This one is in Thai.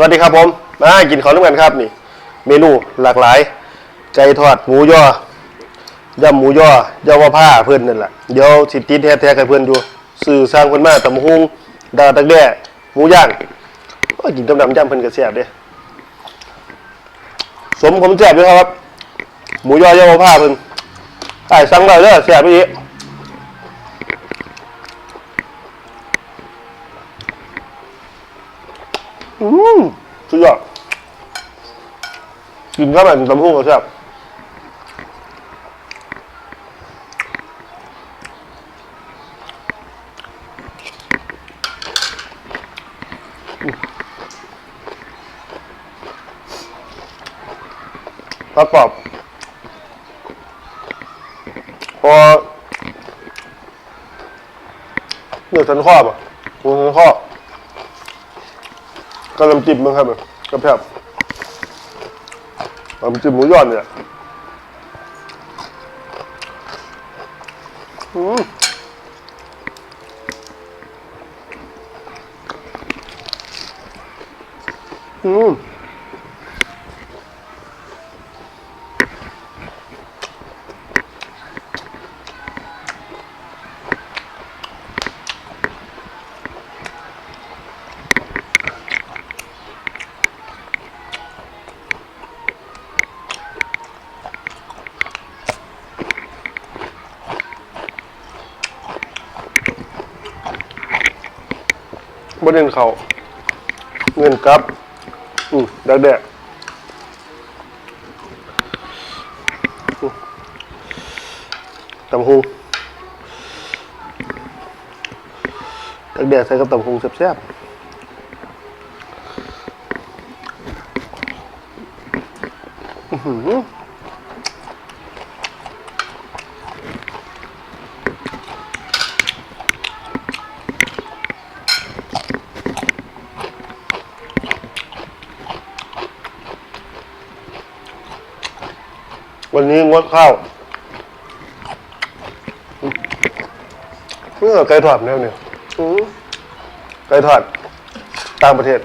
วัสดีครับผม มากินข้าวร่วมกันครับนี่ เมนูหลากหลาย ไก่ทอดหมูย่อยำหมูย่อยาวผ้าเพื่อนนั่นแหละเดี๋ยวสิติดแท้ๆกับเพื่อนอยู่สื่อสร้างเพื่อนมาตำฮุงดาตักแด้หมูย่างโอ้ยกินตำดำย่ำเพื่อนก็แซ่บเด้สมผมแซ่บด้วยครับ หมูย่อยาวผ้าเพื่อนไอ้สั่งได้เด้อแซ่บอีก อืมสุดยอดกินเข้าวแบบตำฮุงก็แซ่บประกอบพอเนื้อสันข้อป่ะหมูสันข้อ ก็น้ำจิ้มมั้งครับกระเพาะน้ำจิ้มหมูยอดเนี่ยอืมอืม บนเงินเขาเงินกับ อืมดักแดกตำฮุงดักแดกใส่กับตำฮุงแซ่บๆ วันนี้งดข้าวเมื่อไก่ทอดแล้วเนี่ยไก่ทอดต่างประเทศ